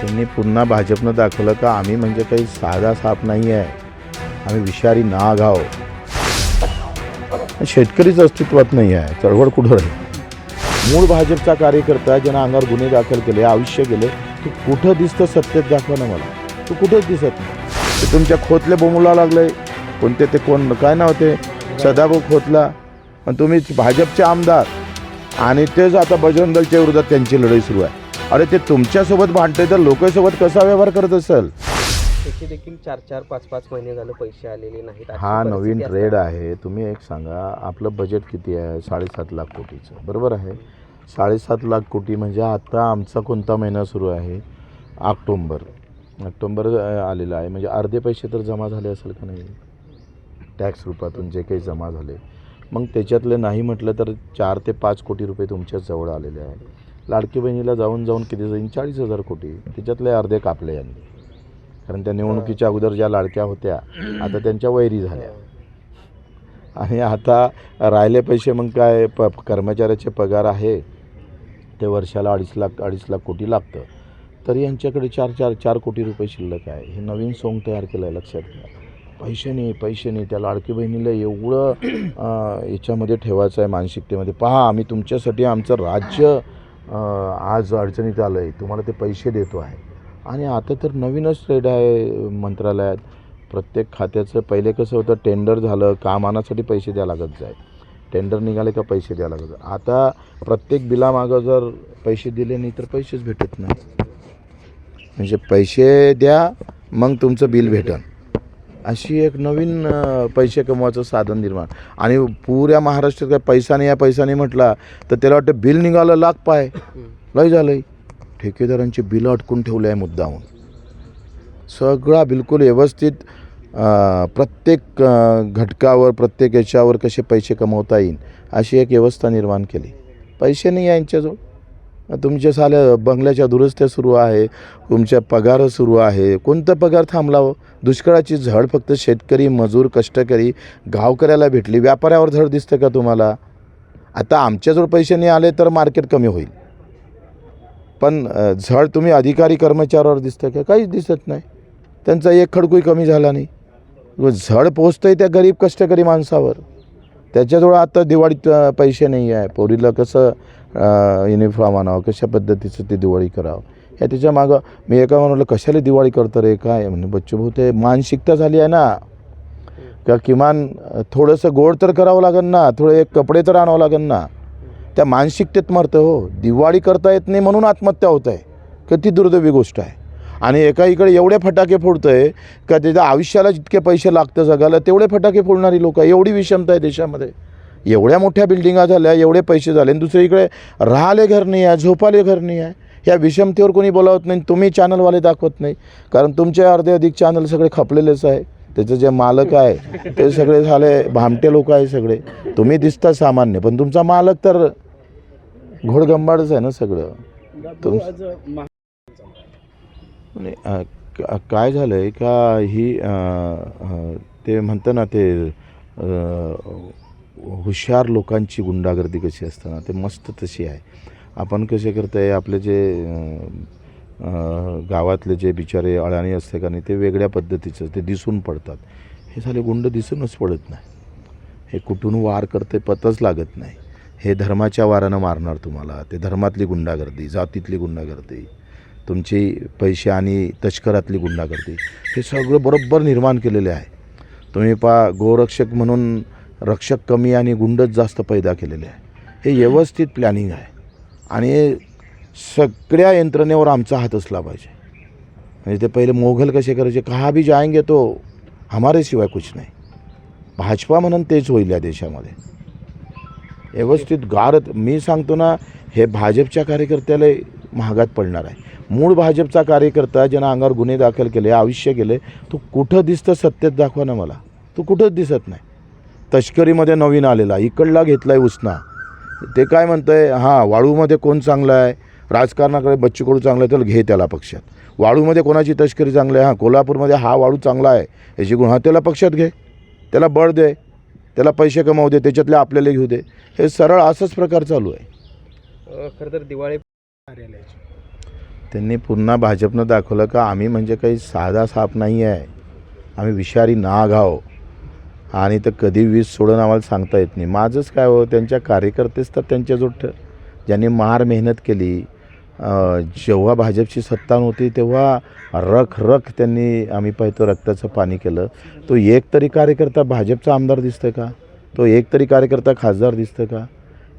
त्यांनी पुन्हा भाजपनं दाखवलं का आम्ही म्हणजे काही साधा साप नाही आहे. आम्ही विषारी नाग आहो शेतकरीच अस्तित्वात नाही आहे. चळवळ कुठं राहील? मूळ भाजपचा कार्यकर्ता ज्यानं अंगावर गुन्हे दाखल केले आयुष्य गेले तू कुठं दिसतं सत्तेत दाखवा ना मला. तू कुठंच दिसत नाही. ते तुमच्या खोतले बोमुला लागले कोणते ते कोण काय नाव ते? सदाभाऊ खोतला. आणि तुम्ही भाजपचे आमदार. आणि तेच आता बजरंग दलच्या विरोधात त्यांची लढाई सुरू आहे. अरे ते तुमच्यासोबत भांडते तर लोकांसोबत कसा व्यवहार करत असेल? त्याचे देखील चार चार पाच पाच महिने झालं पैसे आलेले नाहीत. अशी हा परिस्थिती नवीन असताना ट्रेड आहे. तुम्ही एक सांगा आपलं बजेट किती आहे? साडेसात लाख कोटीचं. बरोबर आहे? साडेसात लाख कोटी म्हणजे आता आमचा कोणता महिना सुरू आहे? ऑक्टोंबर. ऑक्टोंबर अ, आलेला आहे. म्हणजे अर्धे पैसे तर जमा झाले असेल का नाही? टॅक्स रूपातून जे काही जमा झाले. मग त्याच्यातले नाही म्हटलं तर चार ते पाच कोटी रुपये तुमच्या जवळ आलेले आहे लाडकी बहिणीला जाऊन जाऊन किती जाईन? चाळीस हजार कोटी. त्याच्यातले अर्धे कापले यांनी. कारण त्या निवडणुकीच्या अगोदर ज्या लाडक्या होत्या आता त्यांच्या वैरी झाल्या. आणि आता राहिले पैसे मग काय? प कर्मचाऱ्याचे पगार आहे. ते वर्षाला अडीच लाख अडीच लाख कोटी लागतं. तरी यांच्याकडे चार चार चार कोटी रुपये शिल्लक आहे. हे नवीन सोंग तयार केलं आहे लक्षात घ्या. पैसे नाही पैसे नाही. त्या लाडकी बहिणीला एवढं याच्यामध्ये ठेवायचं आहे मानसिकतेमध्ये. पहा आम्ही तुमच्यासाठी आमचं राज्य आज अडचणीत आलं आहे तुम्हाला ते पैसे देतो आहे. आणि आता तर नवीनच रेड आहे मंत्रालयात. प्रत्येक खात्याचं पहिले कसं होतं टेंडर झालं काम आणण्यासाठी पैसे द्यावं लागत जाय. टेंडर निघाले का पैसे द्या लागत जाय. आता प्रत्येक बिलामागं जर पैसे दिले नाही तर पैसेच भेटत नाही. म्हणजे पैसे द्या मग तुमचं बिल भेटन. अशी एक नवीन पैसे कमवायचं साधन निर्माण. आणि पुऱ्या महाराष्ट्रात काय पैसा नाही या पैसा नाही म्हटला तर त्याला वाटतं बिल निघालं लाख पाय. लय झालंय. ठेकेदारांची बिलं अटकून ठेवले आहे मुद्दाहून. सगळा बिलकुल व्यवस्थित प्रत्येक घटकावर प्रत्येक याच्यावर कसे पैसे कमवता येईल अशी एक व्यवस्था निर्माण केली. पैसे नाही यांच्याजवळ. तुमच्या साल्या बंगल्याच्या दुरुस्त्या सुरू आहे तुमच्या पगार सुरू आहे कोणतं पगार थांबलावं? दुष्काळाची झळ फक्त शेतकरी मजूर कष्टकरी गावकऱ्याला भेटली. व्यापाऱ्यावर झळ दिसतं का तुम्हाला? आता आमच्याजवळ पैसे नाही आले तर मार्केट कमी होईल. पण झळ झड तुम्ही अधिकारी कर्मचाऱ्यावर दिसतं का? काहीच दिसत नाही. त्यांचा एक खडकूही कमी झाला नाही. व झड पोचतं आहे त्या गरीब कष्टकरी माणसावर. त्याच्याजवळ आता दिवाळीत पैसे नाही आहे. पोरीला कसं युनिफॉर्म आणावं? कशा पद्धतीचं ते दिवाळी करावं? या त्याच्या मागं मी एका म्हणलं कशाला दिवाळी करतं रे काय? म्हणजे बच्चू भाऊ ते मानसिकता झाली आहे ना. का किमान थोडंसं गोड तर करावं लागेल ना. थोडे एक कपडे तर आणावं लागेल ना. त्या मानसिकतेत मरतं हो. दिवाळी करता येत नाही म्हणून आत्महत्या होत आहे. किती दुर्दैवी गोष्ट आहे. आणि एका इकडे एवढे फटाके फोडतं आहे का त्याच्या आयुष्याला जितके पैसे लागतं जगाला तेवढे फटाके फोडणारी लोक एवढी विषमता आहे देशामध्ये. एवढ्या मोठ्या बिल्डिंगा झाल्या एवढे पैसे झाले. आणि दुसरीकडे राहाले घर नाही आहे झोपाले घर नाही आहे. या विषमतेवर कोणी बोलावत नाही तुम्ही चॅनलवाले दाखवत नाही. कारण तुमचे अर्धे अधिक चॅनल सगळे खपलेलेच आहे. त्याचे जे मालक आहे ते सगळे झाले भामटे लोक आहे सगळे. तुम्ही दिसता सामान्य पण तुमचा मालक तर घोडगंबाडच आहे ना सगळं. तुम काय झालं आहे का ही ते म्हणतं ना ते हुशार लोकांची गुंडागर्दी कशी असते ना ते मस्त तशी आहे. आपण कसे करतं आहे आपले जे गावातले जे बिचारे अळाणी असते का नाही ते वेगळ्या पद्धतीचं ते दिसून पडतात. हे झाले गुंड दिसूनच पडत नाही. हे कुठून वार करते पतच लागत नाही. हे धर्माच्या वारानं मारणार तुम्हाला. ते धर्मातली गुंडागर्दी जातीतली गुंडागर्दी तुमची पैसे आणि तस्करातली गुंडागर्दी हे सगळं बरोबर निर्माण केलेले आहे. तुम्ही पा गोरक्षक म्हणून रक्षक कमी आणि गुंडच जास्त पैदा केलेले आहे. हे व्यवस्थित प्लॅनिंग आहे. आणि सगळ्या यंत्रणेवर आमचा हात असला पाहिजे. म्हणजे ते पहिले मोघल कसे करायचे? कहा भी जाएंगे तो हमारे शिवाय कुछ नाही. भाजपा म्हणून तेच होईल या देशामध्ये. व्यवस्थित गारत मी सांगतो ना हे भाजपच्या कार्यकर्त्याला महागात पडणार आहे. मूळ भाजपचा कार्यकर्ता ज्यानं अंगावर गुन्हे दाखल केले आयुष्य गेले तो कुठं दिसतं सत्तेत दाखवा ना मला. तो कुठंच दिसत नाही. तस्करीमध्ये नवीन आलेला इकडला घेतला आहे उसना. ते काय म्हणतं आहे हां वाळूमध्ये कोण चांगलं आहे? राजकारणाकडे बच्चू कडू चांगलं आहे तर घे त्याला पक्षात. वाळूमध्ये कोणाची तस्करी चांगली आहे? हां कोल्हापूरमध्ये हा वाळू चांगला आहे याची गुण. हा त्याला पक्षात घे. त्याला बळ दे. त्याला पैसे कमावू दे. त्याच्यातले आपल्याला घेऊ दे. हे सरळ असंच प्रकार चालू आहे. खरं तर दिवाळी त्यांनी पुन्हा भाजपनं दाखवलं का आम्ही म्हणजे काही साधा साप नाही आहे. आम्ही विषारी नाग आहो आणि तर कधी वीज सोडून आम्हाला सांगता येत नाही. माझंच काय हो त्यांच्या कार्यकर्तेच तर त्यांच्याजवळ ठ ज्यांनी मार मेहनत केली जेव्हा भाजपची सत्ता नव्हती तेव्हा रख रख त्यांनी आम्ही पाहतो रक्ताचं पाणी केलं. तो एक तरी कार्यकर्ता भाजपचा आमदार दिसतं का? तो एक तरी कार्यकर्ता खासदार दिसतं का?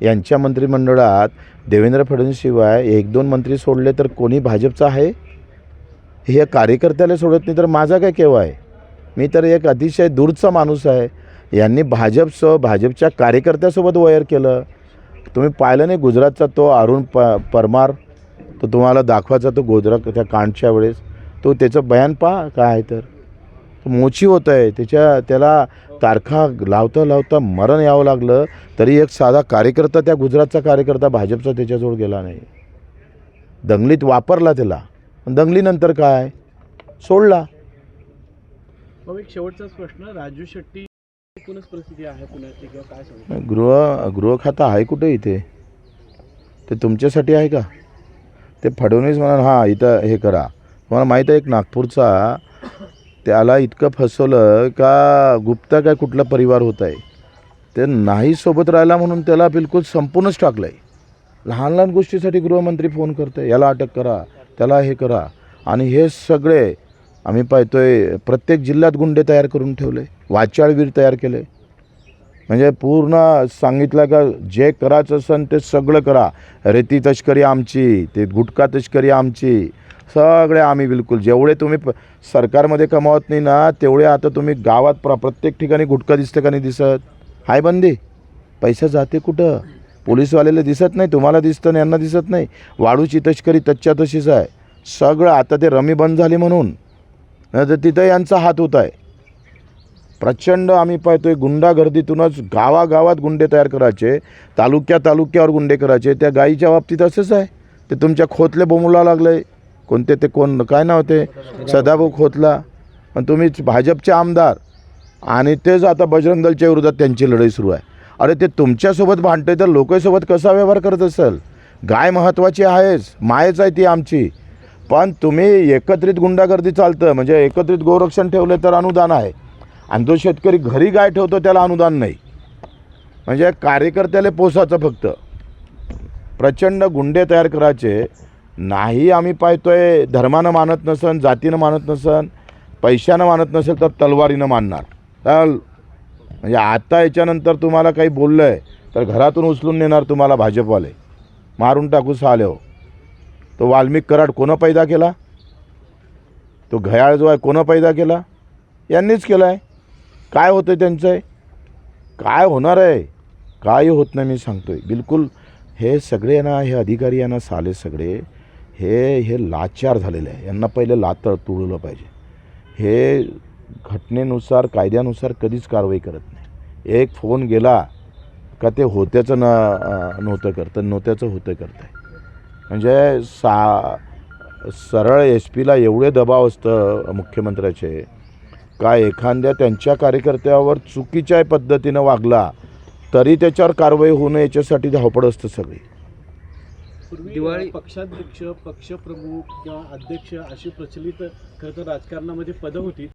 यांच्या मंत्रिमंडळात देवेंद्र फडणवीसशिवाय एक दोन मंत्री सोडले तर कोणी भाजपचा आहे? हे कार्यकर्त्याला सोडत नाही तर माझा काय केव्हा आहे? मी तर एक अतिशय दूरचा माणूस आहे. यांनी भाजपचं भाजपच्या कार्यकर्त्यासोबत वयर केलं. तुम्ही पाहिलं नाही गुजरातचा तो अरुण प परमार? तो तुम्हाला दाखवायचा तो गुजरात त्या कांडच्या वेळेस. तो त्याचं बयान पहा काय आहे तर. तो मोची होत आहे. त्याच्या त्याला तारखा लावता लावता मरण यावं लागलं. तरी एक साधा कार्यकर्ता त्या गुजरातचा कार्यकर्ता भाजपचा त्याच्याजवळ गेला नाही. दंगलीत वापरला त्याला. दंगलीनंतर काय? सोडला. मग एक शेवटचाच प्रश्न. राजू शेट्टी एकूणच परिस्थिती आहे पुण्याची किंवा काय सांगू? गृह गृह खातं आहे कुठे इथे? ते तुमच्यासाठी आहे का? ते फडणवीस म्हणाल हां इथं हे करा. तुम्हाला माहीत आहे एक नागपूरचा त्याला इतकं फसवलं का गुप्ता काय कुठला परिवार होत आहे? ते नाही सोबत राहिला म्हणून त्याला बिलकुल संपूर्णच टाकलं आहे लहान लहान गोष्टीसाठी गृहमंत्री फोन करते याला अटक करा त्याला हे करा. आणि हे सगळे आम्ही पाहतोय प्रत्येक जिल्ह्यात गुंडे तयार करून ठेवले वाचाळवीर तयार केले. म्हणजे पूर्ण सांगितलं का जे करायचं असेल ते सगळं करा. रेती तस्करी आमची ते गुटखा तस्करी आमची सगळे आम्ही बिलकुल जेवढे तुम्ही प सरकारमध्ये कमावत नाही ना तेवढे आता तुम्ही गावात प्र प्रत्येक ठिकाणी गुटखा दिसते का नाही दिसत? हाय बंदी. पैसा जाते कुठं? पोलीसवाल्याला दिसत नाही तुम्हाला दिसतं आणि यांना दिसत नाही. वाळूची तस्करी तच्च्या तशीच आहे. सगळं आता ते रमी बंद झाली म्हणून. नाही तर तिथं यांचा हात होत आहे. प्रचंड आम्ही पाहतोय गुंडागर्दीतूनच गावागावात गुंडे तयार करायचे तालुक्या तालुक्यावर गुंडे करायचे. त्या गाईच्या बाबतीत असंच आहे. ते तुमच्या खोतले बोमुला लागले कोणते ते कोण काय नाव ते? सदाभाऊ खोतला. पण तुम्ही भाजपचे आमदार. आणि तेच आता बजरंग दलच्या विरोधात त्यांची लढाई सुरू आहे. अरे ते तुमच्यासोबत भांडते तर लोकांसोबत कसा व्यवहार करत असेल? गाय महत्त्वाची आहेच. मायच आहे ती आमची. पण तुम्ही एकत्रित गुंडागर्दी चालतं म्हणजे एकत्रित गोरक्षण ठेवले तर अनुदान आहे. आणि जो शेतकरी घरी गाय ठेवतो त्याला अनुदान नाही. म्हणजे कार्यकर्त्याला पोसाचं फक्त. प्रचंड गुंडे तयार करायचे. नाही आम्ही पाहतोय धर्मानं मानत नसन जातीनं मानत नसन पैशानं मानत नसेल तर तलवारीनं मानणार. चल. म्हणजे आता याच्यानंतर तुम्हाला काही बोललं आहे तर घरातून उचलून नेणार तुम्हाला भाजपवाले. मारून टाकू साले हो. तो वाल्मिक कराड कोणं पैदा केला? तो घयाळ जो आहे कोणं पैदा केला? यांनीच केला आहे काय होतं आहे त्यांचं आहे काय होणार आहे? काय होत नाही मी सांगतो आहे बिलकुल हे सगळे ना हे अधिकारी यांना साले सगळे हे हे लाचार झालेले आहे. यांना पहिले लातर तुळलं पाहिजे. हे घटनेनुसार कायद्यानुसार कधीच कारवाई करत नाही. एक फोन गेला का ते होत्याचं न नव्हतं करतं नव्हत्याचं होतं करतं आहे. म्हणजे सा सरळ एस पीला एवढे दबाव असतं मुख्यमंत्र्याचे. का एखाद्या त्यांच्या कार्यकर्त्यावर चुकीच्या पद्धतीनं वागला तरी त्याच्यावर कारवाई होऊ नये याच्यासाठी धावपळ असतं सगळी. दिवाळी- पक्षाध्यक्ष पक्षप्रमुख किंवा अध्यक्ष अशी प्रचलित खरं तर राजकारणामध्ये पदं होती.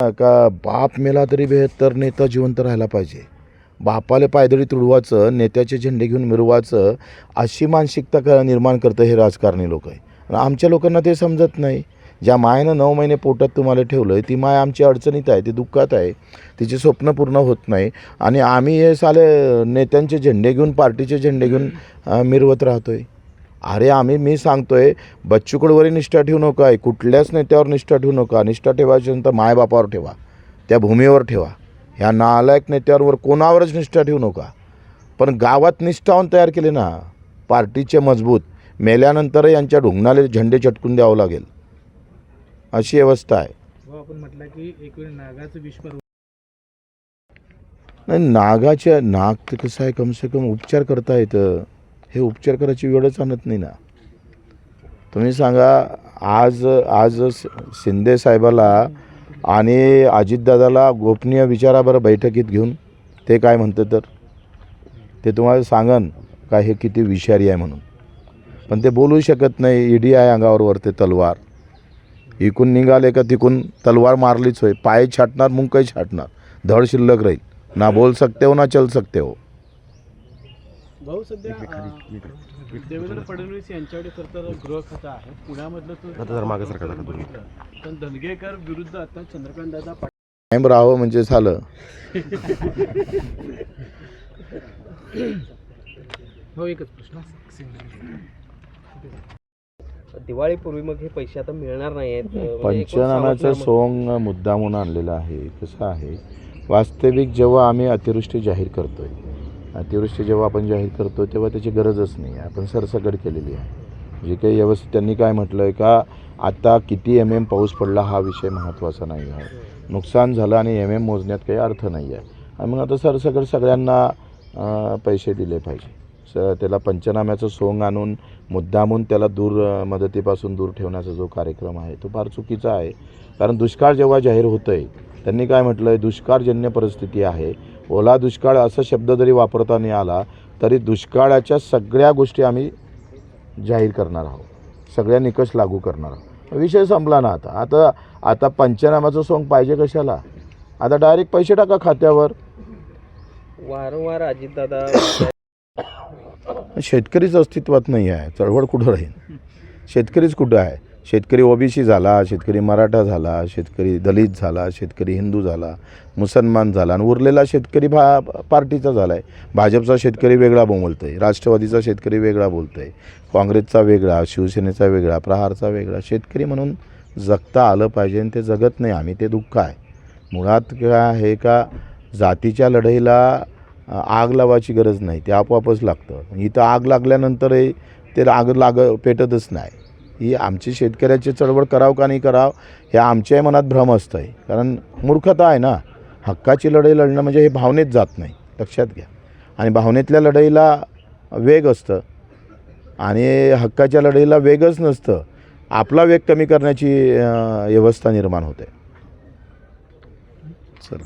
का बाप मेला तरी बेहत्तर नेता जिवंत राहायला पाहिजे. बापाले पायदळी तुडवायचं नेत्याचे झेंडे घेऊन मिरवायचं अशी मानसिकता क निर्माण करतं हे राजकारणी लोक आहे. आमच्या लोकांना ते समजत नाही. ज्या मायनं नऊ महिने पोटात तुम्हाला ठेवलं आहे ती माय आमची अडचणीत आहे ती दुःखात आहे तिची स्वप्न पूर्ण होत नाही. आणि आम्ही हे साले नेत्यांचे झेंडे घेऊन पार्टीचे झेंडे घेऊन मिरवत राहतो आहे अरे आम्ही मी सांगतोय बच्चूकडवरही निष्ठा ठेवू नका कुठल्याच नेत्यावर निष्ठा ठेवू नका. निष्ठा ठेवायची नंतर मायबापावर ठेवा. त्या भूमीवर ठेवा. ह्या नालायक नेत्यांवर कोणावरच निष्ठा ठेवू नका. पण गावात निष्ठावून तयार केले ना पार्टीचे मजबूत मेल्यानंतर यांच्या ढुंगणाले झेंडे चटकून द्यावं लागेल. अशी व्यवस्था आहे. हो आपण म्हटलं की एक वेळ नागाचं विश्व नाही नागाच्या नाग तर कसं आहे कमसे कम उपचार करता येतं. हे उपचार करायची वेळच आणत नाही ना. तुम्ही सांगा आज आज शिंदे साहेबाला आणि अजितदादाला गोपनीय विचारा बरं बैठकीत घेऊन ते काय म्हणतं तर? ते तुम्हाला सांगन का हे किती विषारी आहे म्हणून. पण ते बोलू शकत नाही ईडी आहे अंगावर वरते तलवार. इकून निघाले का तिकून तलवार मारलीच होय. पाय छाटणार मुंकही छाटणार. धड शिल्लक राहील. ना बोल सकते हो ना चल सकते हो. भाऊ सध्या अं, देवेंद्र फडणवीस यांच्याकडे खरं तर गृह खातं आहे. पुण्यामधलं. पण धनगेकर विरुद्ध आता चंद्रकांत दादा कायम राहावं म्हणजे झालं. हो एकच प्रश्न. दिवाळीपूर्वी मग हे पैसे आता मिळणार नाही आहेत पंचनाम्याचं सोंग मुद्दा म्हणून आणलेलं आहे. कसं आहे? वास्तविक जेव्हा आम्ही अतिवृष्टी जाहीर करतोय अतिवृष्टी जेव्हा आपण जाहीर करतो तेव्हा त्याची गरजच नाही आहे. आपण सरसकट केलेली आहे. जे काही व्यवस्थित त्यांनी काय म्हटलं आहे का आता किती एम एम पाऊस पडला हा विषय महत्त्वाचा नाही आहे. नुकसान झालं आणि एम एम मोजण्यात काही अर्थ नाही आहे. आणि मग आता सरसकट सगळ्यांना पैसे दिले पाहिजे. स त्याला पंचनाम्याचं सोंग आणून मुद्दामून त्याला दूर मदतीपासून दूर ठेवण्याचा जो कार्यक्रम आहे तो फार चुकीचा आहे. कारण दुष्काळ जेव्हा जाहीर होतं आहे त्यांनी काय म्हटलं आहे दुष्काळजन्य परिस्थिती आहे. ओला दुष्काळ असा शब्द जरी वापरता नाही आला तरी दुष्काळाच्या सगळ्या गोष्टी आम्ही जाहीर करणार आहोत. सगळ्या निकष लागू करणार आहोत. विषय संपला ना आता. आता आता पंचनाम्याचं सोंग पाहिजे कशाला? आता डायरेक्ट पैसे टाका खात्यावर. वारंवार अजितदादा शेतकरीच अस्तित्वात नाही आहे. चळवळ कुठं राहील? शेतकरीच कुठं आहे? शेतकरी ओबीसी झाला शेतकरी मराठा झाला शेतकरी दलित झाला शेतकरी हिंदू झाला मुसलमान झाला आणि उरलेला शेतकरी भा पार्टीचा झाला आहे भाजपचा शेतकरी वेगळा बोलतो आहे राष्ट्रवादीचा शेतकरी वेगळा बोलतो आहे काँग्रेसचा वेगळा शिवसेनेचा वेगळा प्रहारचा वेगळा. शेतकरी म्हणून जगता आलं पाहिजे आणि ते जगत नाही आम्ही ते दुःख आहे. मुळात काय आहे का जातीच्या लढाईला आग लावायची गरज नाही ते आपोआपच लागतं. इथं आग लागल्यानंतरही ते आग लाग पेटतच नाही. ही आमची शेतकऱ्याची चळवळ करावं का नाही करावं हे आमच्याही मनात भ्रम असतं आहे कारण मूर्खता आहे ना हक्काची लढाई लढणं म्हणजे हे भावनेत जात नाही लक्षात घ्या. आणि भावनेतल्या लढाईला वेग असतं. आणि हक्काच्या लढाईला वेगच नसतं. आपला वेग कमी करण्याची व्यवस्था निर्माण होते. चल.